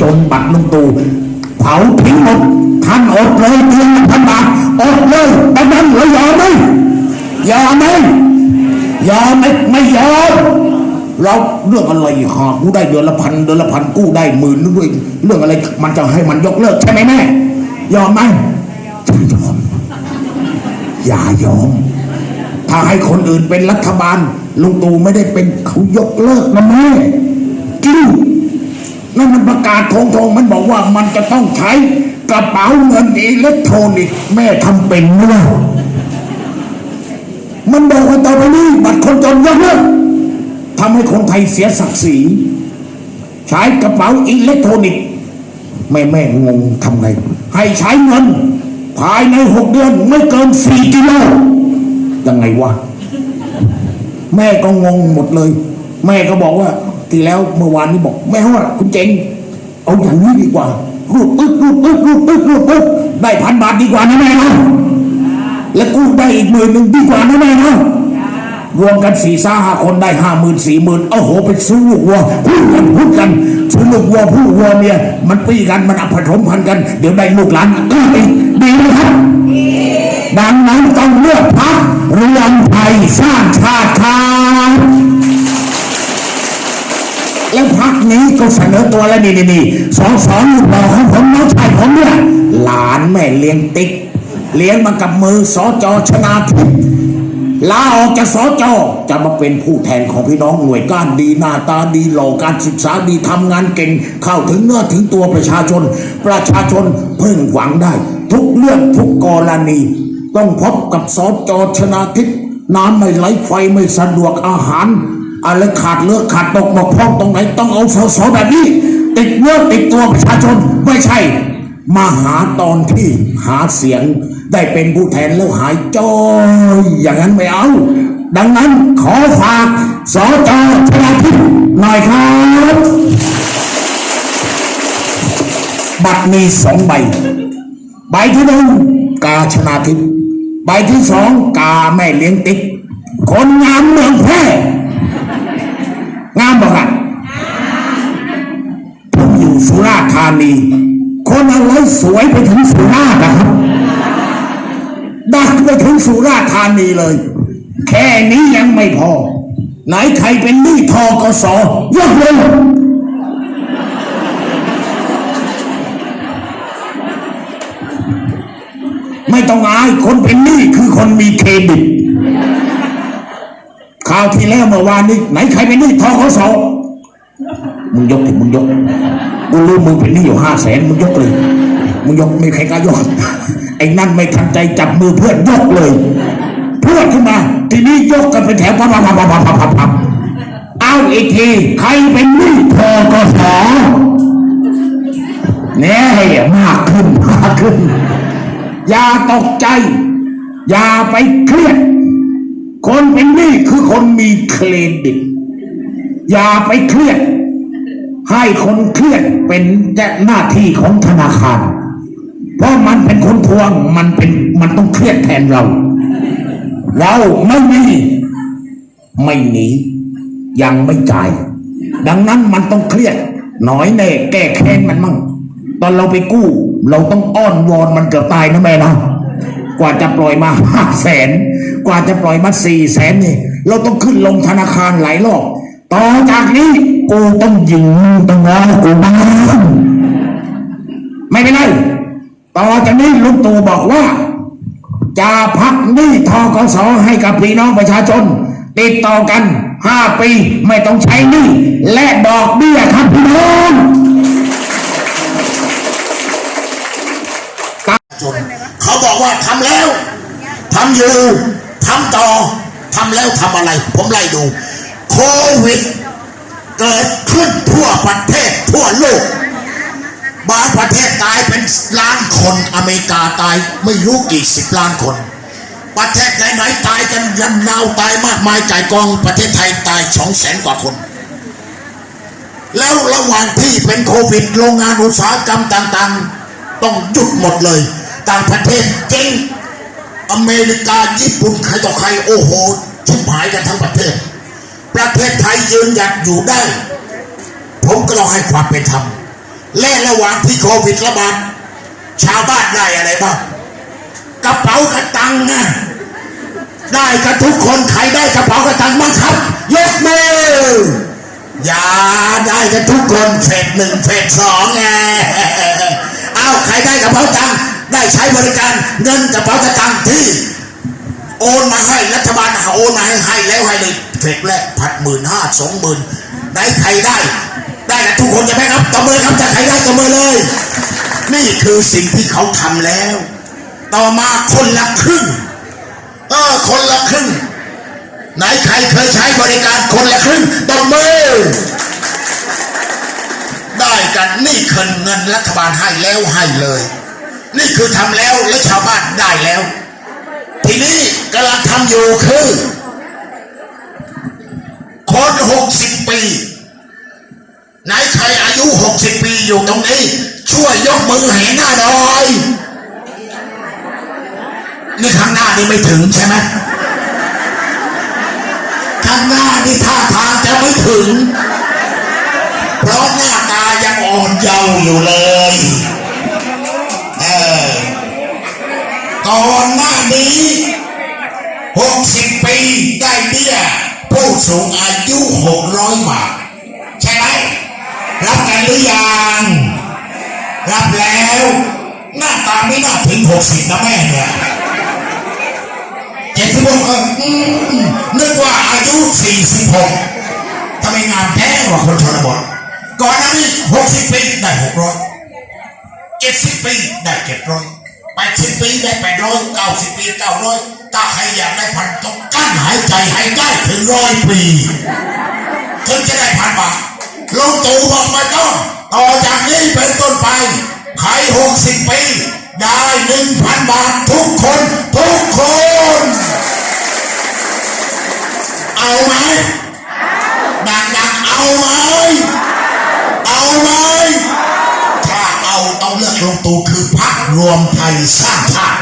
จนบัตรลุงตู่เผาทิ้งหมดท่านอดเลยเดือนละพันบาทอดเลยดังนั้นเรายอมไหมยอมไหมยอมไหมไม่ยอมเราเรื่องอะไรหากกูได้เดือนละพันเดือนละพันกู้ได้หมื่นด้วยเรื่องอะไรมันจะให้มันยกเลิกใช่ไหมแม่ยอมไหมยอมอย่ายอม ถ้าให้คนอื่นเป็นรัฐบาลลุงตู่ไม่ได้เป็นเขายกเลิกนะแม่จริง นั่นมันประกาศทงทงๆมันบอกว่ามันจะต้องใช้กระเป๋าเงินอิเล็กทรอนิกส์แม่ทำเป็นไหมล่ะมันบอกว่าต่อไปนี้บัตรคนจนยกเลิกทำให้คนไทยเสียศักดิ์ศรีใช้กระเป๋าอิเล็กทรอนิกส์แม่แม่งงทำไง ให้ใช้เงิน ภายในหกเดือนไม่เกินสี่กิโลยังไงวะ แม่ก็งงหมดเลย แม่ก็บอกว่า ทีแล้วเมื่อวานนี้บอกแม่ว่าคุณเจงเอาอย่างนี้ดีกว่ารูดปึ๊บรูดปึ๊บรูดปึ๊บรูดปึ๊บได้พันบาทดีกว่านะแม่นะแล้วกู้ได้อีกหมื่นหนึ่งดีกว่านะแม่นะรวมกันสี่ซ่าห้าคนได้ห้าหมื่นสี่หมื่นโอ้โหไปซื้อลูกวัวพูดกันพูดกันซื้อลูกวัวผู้วัวเนี่ยมันปีกันมันอัผสมพันธ์กัน เดี๋ยวได้ลูกหลานก็อีกดีไหมครับดังนั้นต้องเลือก ก็เสนอตัวแล้วนี่นี่นี่สองสองลูกบอกของผมน้องชายผมเนี่ยหลานแม่เลี้ยงติ๊ก เลี้ยงมากับมือสอจอชนาทิพย์ลาออกจากสอจอจะมาเป็นผู้แทนของพี่น้องหน่วยก้านดีหน้าตาดีหล่อการศึกษาดีทำงานเก่ง เข้าถึงเนื้อถึงตัวประชาชน ประชาชนเพิ่งหวังได้ ทุกเรื่องทุกกรณี ต้องพบกับสอจอชนาทิพย์น้ำไม่ไหลไฟไม่สะดวกอาหาร อะไรขาดเลือกขาดตกบกพร่องตรงไหน ต้องเอาสสแบบนี้ ติดเนื้อติดตัวประชาชนไม่ใช่ มาหาตอนที่หาเสียงได้เป็นผู้แทนแล้วหายจ้อยอย่างนั้นไม่เอา ดังนั้นขอฝากสจชนาทิพย์หน่อยครับบัตรมีสองใบ ใบที่หนึ่งกาชนาทิพย์ใบที่สองกาแม่เลี้ยงติ๊กคนงามเมืองแพร่ งามบอกครับผมอยู่สุราษฎร์ธานี คนอะไรสวยไปถึงสุราษฎร์นะครับ ดักไปถึงสุราษฎร์ธานีเลย แค่นี้ยังไม่พอ ไหนใครเป็นหนี้ทกสยกเลยไม่ต้องอาย คนเป็นหนี้คือคนมีเครดิตาวที่แล้วเมื่อวานนี้ไหนใครเป็นหนี้ทกสมึงยกถึงมึงยกกูรู้มึงเป็นหนี้อยู่ห้าแสนมึงยกเลย มึงยกไม่ใครกล้ายกไอ้นั่นไม่ทันใจจับมือเพื่อนยกเลย เพื่อนขึ้นมา ทีนี้ยกกันเป็นแถวพับพับพับพับพับพับเอาอีกทีใครเป็นหนี้ทอกสเนี่ยมากขึ้นมากขึ้น อย่าตกใจ อย่าไปเครียด คนเป็นหนี้คือคนมีเครดิต อย่าไปเครียด ให้คนเครียดเป็นหน้าที่ของธนาคาร เพราะมันเป็นคนทวงมันเป็นมันต้องเครียดแทนเรา เราไม่มีไม่หนียังไม่จ่าย ดังนั้นมันต้องเครียดหน่อยแน่แก้แค้นมันมั่งตอนเราไปกู้ เราต้องอ้อนวอนมันเกือบตายนะแม่นะกว่าจะปล่อยมาห้าแสน ว่าจะปล่อยมาสี่แสนนี่ เราต้องขึ้นลงธนาคารหลายรอบ ต่อจากนี้กูต้องยิงมึงต้องง้อกูบ้างไม่เป็นไรต่อจากนี้ลุงตู่บอกว่า จะพักหนี้ทกสให้กับพี่น้องประชาชน ติดต่อกันห้าปีไม่ต้องใช้หนี้และดอกเบี้ยครับพี่น้องเขาบอกว่าทำแล้วทำอยู่ ทำต่อทำแล้วทำอะไร ผมไล่ดู โควิด เกิดขึ้นทั่วประเทศทั่วโลกบางประเทศตายเป็นล้านคนอเมริกาตายไม่รู้กี่สิบล้านคน ประเทศไหนๆตายกันยันนาวตายมากมายจ่ายกองประเทศไทยตายสองแสนกว่าคน แล้วระหว่างที่เป็นโควิด โรงงานอุตสาหกรรมต่างๆ ต้องหยุดหมดเลย ต่างประเทศเจ๊ง อเมริกาญี่ปุ่นใครต่อใครโอ้โหชิบหายกันทั้งประเทศ ประเทศไทยยืนหยัดอยู่ได้ ผมก็ต้องให้ความเป็นธรรมและระหว่างที่โควิดระบาดชาวบ้านได้อะไรบ้างกระเป๋ากระตังนะได้กันทุกคนใครได้กระเป๋ากระตังบ้างครับยกมืออย่าได้กันทุกคนเฟสหนึ่งเฟสสองไงเอาใครได้กระเป๋าตังค์ ได้ใช้บริการเงินกระเป๋ากระตังที่ โอนมาให้รัฐบาลโอนมาให้ให้แล้วให้เลยเฟสแรกพัดหมื่นห้าสองหมื่นไหนใครได้ ได้กันทุกคนใช่ไหมครับตบมือครับถ้าใครได้ตบมือเลย นี่คือสิ่งที่เขาทำแล้ว ต่อมาคนละครึ่งเออคนละครึ่งไหนใครเคยใช้บริการคนละครึ่งตบมือได้กันนี่คือเงินรัฐบาลให้แล้วให้เลย นี่คือทำแล้วและชาวบ้านได้แล้ว ทีนี้กำลังทำอยู่คือ คนหกสิบปีไหนใครอายุหกสิบปีอยู่ตรงนี้ ช่วยยกมือให้หน้าหน่อยนี่ข้างหน้านี่ไม่ถึงใช่ไหมข้างหน้านี่ท่าทางจะไม่ถึง เพราะหน้าตายังอ่อนเยาว์อยู่เลย สูงอายุหกร้อยบาท ใช่ไหม รับกันหรือยัง รับแล้ว หน้าตาไม่น่าถึงหกสิบนะแม่เนี่ยเจ็ดสิบหกเอออืมนึกว่าอายุสี่สิบหกทำไมงามแท้กว่าคนชนบทก่อนหน้านี้หกสิบปีได้หกร้อยเจ็ดสิบปีได้เจ็ดร้อยแปดสิบปีได้แปดร้อยเก้าสิบปีเก้าร้อย ถ้าใครอยากได้พันต้องกั้นหายใจให้ได้ถึงร้อยปีถึงจะได้พันบาทลุงตู่บอกไม่ต้องต่อจากนี้เป็นต้นไป ใครหกสิบปี ได้หนึ่งพันบาททุกคน ทุกคน เอาไหมดังๆเอาไหมเอาไหมถ้าเอาต้องเลือกลงตูคือพักรวมไทยสร้างชาติ